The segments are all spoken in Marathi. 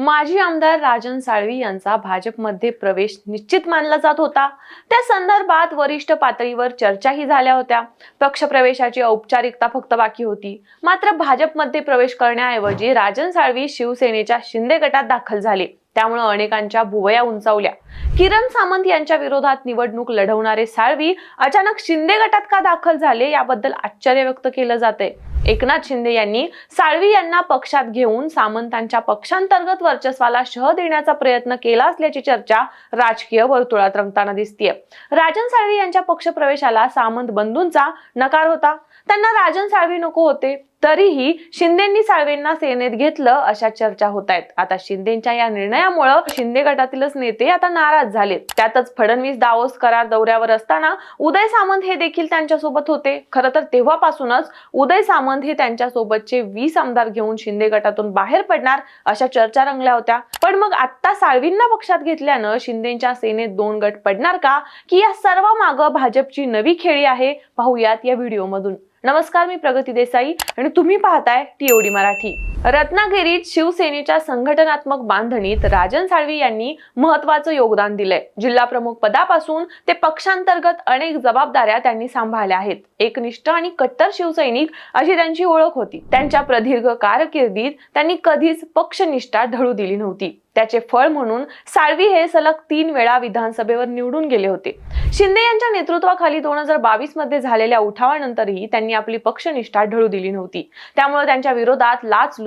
माजी आमदार राजन साळवी यांचा भाजपमध्ये प्रवेश निश्चित मानला जात होता. त्या संदर्भात वरिष्ठ पातळीवर चर्चाही झाल्या होत्या. पक्षप्रवेशाची औपचारिकता फक्त बाकी होती. मात्र भाजपमध्ये प्रवेश करण्याऐवजी राजन साळवी शिवसेनेच्या शिंदे गटात दाखल झाले. त्यामुळे अनेकांच्या भुवया उंचावल्या. किरण सामंत यांच्या विरोधात निवडणूक लढवणारे साळवी अचानक शिंदे गटात का दाखल झाले याबद्दल आश्चर्य व्यक्त केलं जाते एकनाथ शिंदे यांनी साळवी यांना पक्षात घेऊन सामंतांच्या पक्षांतर्गत वर्चस्वाला शह देण्याचा प्रयत्न केला असल्याची चर्चा राजकीय वर्तुळात रंगताना दिसतीये. राजन साळवी यांच्या पक्षप्रवेशाला सामंत बंधूंचा नकार होता. त्यांना राजन साळवी नको होते. तरीही शिंदेंनी साळवेंना सेनेत घेतलं अशा चर्चा होत आहेत आता शिंदेच्या या निर्णयामुळं शिंदे गटातीलच नेते आता नाराज झालेत. त्यातच फडणवीस दावोस करार दौऱ्यावर असताना उदय सामंत हे देखील त्यांच्यासोबत होते. खरं तर तेव्हापासूनच उदय सामंत हे त्यांच्यासोबतचे वीस आमदार घेऊन शिंदे गटातून बाहेर पडणार अशा चर्चा रंगल्या होत्या. पण मग आता साळवींना पक्षात घेतल्यानं शिंदेच्या सेनेत दोन गट पडणार का? की या सर्व मागं भाजपची नवी खेळी आहे? पाहूयात या व्हिडिओमधून. नमस्कार मी प्रगती देसाई आणि तुम्ही पाहताय टीओडी मराठी. रत्नागिरीत शिवसेनेच्या संघटनात्मक बांधणीत राजन साळवी यांनी महत्वाचं योगदान दिलंय. जिल्हा प्रमुख पदापासून ते पक्षांतर्गत अनेक जबाबदाऱ्या त्यांनी सांभाळल्या आहेत. एकनिष्ठ आणि कट्टर शिवसैनिक अशी त्यांची ओळख होती. त्यांच्या प्रदीर्घ कारकिर्दीत त्यांनी कधीच पक्षनिष्ठा ढळू दिली नव्हती. त्याचे फळ म्हणून साळवी हे सलग तीन वेळा विधानसभेवर निवडून गेले होते. शिंदे यांच्या नेतृत्वाखाली दोन हजार बावीसमध्ये झालेल्या उठावानंतरही त्यांनी आपली पक्षनिष्ठा ढळू दिली नव्हती. त्यामुळे त्यांच्या विरोधात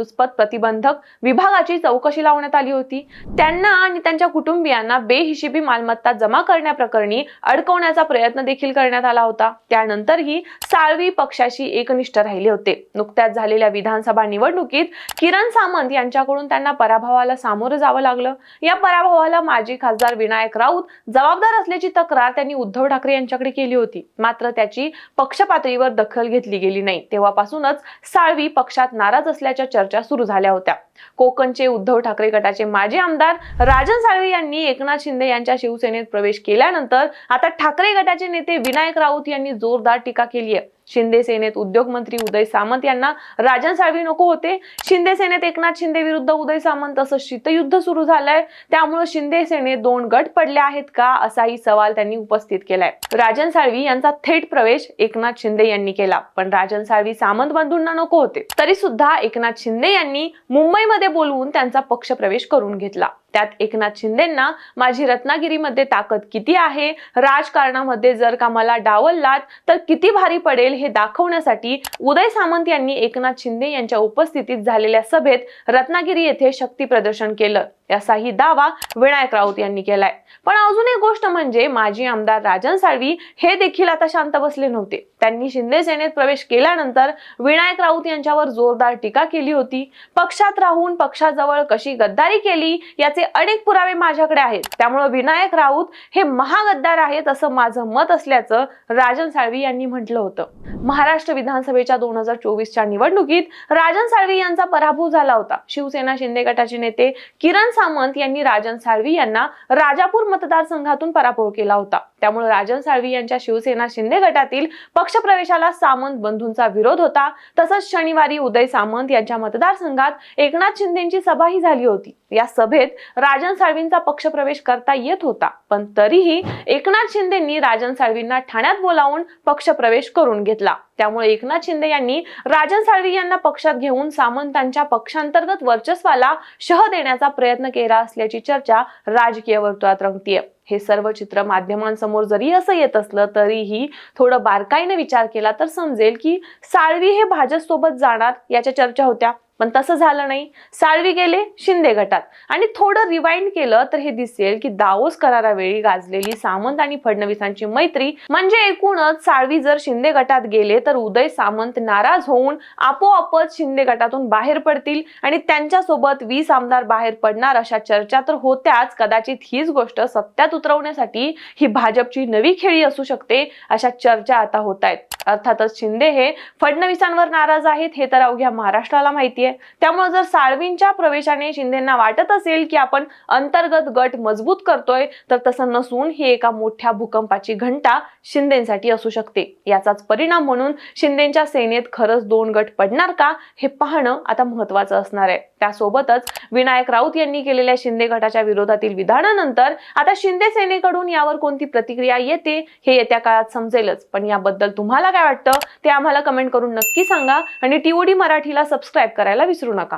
लाचलुचपत प्रतिबंधक विभागाची चौकशी लावण्यात आली होती. त्यांना आणि त्यांच्या कुटुंबियांना बेहिशेबी मालमत्ता जमा करण्याप्रकरणी अडकवण्याचा प्रयत्न देखील करण्यात आला होता. त्यानंतरही साळवी पक्षाशी एकनिष्ठ राहिले होते. नुकत्याच झालेल्या विधानसभा निवडणुकीत किरण सामंत यांच्याकडून त्यांना पराभवाला सामोरं जावं लागलं. या पराभवाला माजी खासदार विनायक राऊत जबाबदार असल्याची तक्रार त्यांनी उद्धव ठाकरे यांच्याकडे केली होती. मात्र त्याची पक्ष पातळीवर दखल घेतली गेली नाही. तेव्हापासूनच साळवी पक्षात नाराज असल्याच्या चर्चा सुरू झाल्या होत्या. कोकणचे उद्धव ठाकरे गटाचे माजी आमदार राजन साळवे यांनी एकनाथ शिंदे यांच्या शिवसेनेत प्रवेश केल्यानंतर आता ठाकरे गटाचे नेते विनायक राऊत यांनी जोरदार टीका केली आहे शिंदे सेनेत उद्योगमंत्री उदय सामंत यांना राजन साळवी नको होते. शिंदे सेनेत एकनाथ शिंदे विरुद्ध उदय सामंत असं शीतयुद्ध सुरू झालंय. त्यामुळे शिंदे सेनेत दोन गट पडले आहेत का असाही सवाल त्यांनी उपस्थित केलाय. राजन साळवी यांचा थेट प्रवेश एकनाथ शिंदे यांनी केला. पण राजन साळवी सामंत बंधूंना नको होते. तरी सुद्धा एकनाथ शिंदे यांनी मुंबई मुंबईमध्ये बोलवून त्यांचा पक्ष प्रवेश करून घेतला. त्यात एकनाथ शिंदेंना माझी रत्नागिरीमध्ये ताकद किती आहे? राजकारणामध्ये जर का मला डावललात तर किती भारी पडेल हे दाखवण्यासाठी उदय सामंत यांनी एकनाथ शिंदे यांच्या उपस्थितीत झालेल्या सभेत रत्नागिरी येथे शक्ती प्रदर्शन केलं. असाही दावा विनायक राऊत यांनी केलाय. पण अजून एक गोष्ट म्हणजे माजी आमदार राजन साळवी हे देखील आता शांत बसले नव्हते. त्यांनी शिंदे सेनेत प्रवेश केल्यानंतर विनायक राऊत यांच्यावर जोरदार टीका केली होती. पक्षात राहून पक्षाजवळ कशी गद्दारी केली याचे अनेक पुरावे माझ्याकडे आहेत. त्यामुळे विनायक राऊत हे महागद्दार आहेत असं माझं मत असल्याचं राजन साळवी यांनी म्हटलं होतं. महाराष्ट्र विधानसभेच्या दोन हजार चोवीसच्या निवडणुकीत राजन साळवी यांचा पराभव झाला होता. शिवसेना शिंदे गटाचे नेते किरण सामंत यांनी राजन साळवी यांना राजापूर मतदारसंघातून पराभव केला होता. त्यामुळे राजन साळवी यांच्या शिवसेना शिंदे गटातील पक्षप्रवेशाला सामंत बंधूंचा विरोध होता. तसंच शनिवारी उदय सामंत यांच्या मतदारसंघात एकनाथ शिंदेची सभाही झाली होती. या सभेत राजन साळवींचा पक्षप्रवेश करता येत होता. पण तरीही एकनाथ शिंदेंनी राजन साळवींना ठाण्यात बोलावून पक्षप्रवेश करून घेतला. त्यामुळे एकनाथ शिंदे यांनी राजन साळवी यांना पक्षात घेऊन सामंतांच्या पक्षांतर्गत वर्चस्वाला शह देण्याचा प्रयत्न केला असल्याची चर्चा राजकीय वर्तुळात रंगतीये. हे सर्व चित्र माध्यमांसमोर जरी असं येत असलं तरीही थोडं बारकाईने विचार केला तर समजेल की साळवी हे भाजप सोबत जाणार याच्या चर्चा होत्या. पण तसं झालं नाही. साळवी गेले शिंदे गटात. आणि थोडं रिवाइंड केलं तर हे दिसेल की दावोस करारावेळी गाजलेली सामंत आणि फडणवीसांची मैत्री. म्हणजे एकूणच साळवी जर शिंदे गटात गेले तर उदय सामंत नाराज होऊन आपोआपच शिंदे गटातून बाहेर पडतील आणि त्यांच्यासोबत वीस आमदार बाहेर पडणार अशा चर्चा तर होत्याच. कदाचित हीच गोष्ट सत्यात उतरवण्यासाठी ही भाजपची नवी खेळी असू शकते अशा चर्चा आता होत आहेत. अर्थातच शिंदे हे फडणवीसांवर नाराज आहेत हे तर अवघ्या महाराष्ट्राला माहिती माहितीये त्यामुळे जर साळवींच्या प्रवेशाने शिंदेना वाटत असेल की आपण अंतर्गत गट मजबूत करतोय तर तसं नसून ही एका मोठ्या भूकंपाची घंटा शिंदेसाठी असू शकते. याचाच परिणाम म्हणून शिंदेच्या सेनेत खरंच दोन गट पडणार का हे पाहणं आता महत्वाचं असणार आहे. त्यासोबतच विनायक राऊत यांनी केलेल्या शिंदे गटाच्या विरोधातील विधानानंतर आता शिंदे सेनेकडून यावर कोणती प्रतिक्रिया येते हे येत्या काळात समजेलच. पण याबद्दल तुम्हाला काय वाटतं ते आम्हाला कमेंट करून नक्की सांगा. आणि टीओडी मराठीला सबस्क्राईब करायला विसरू नका.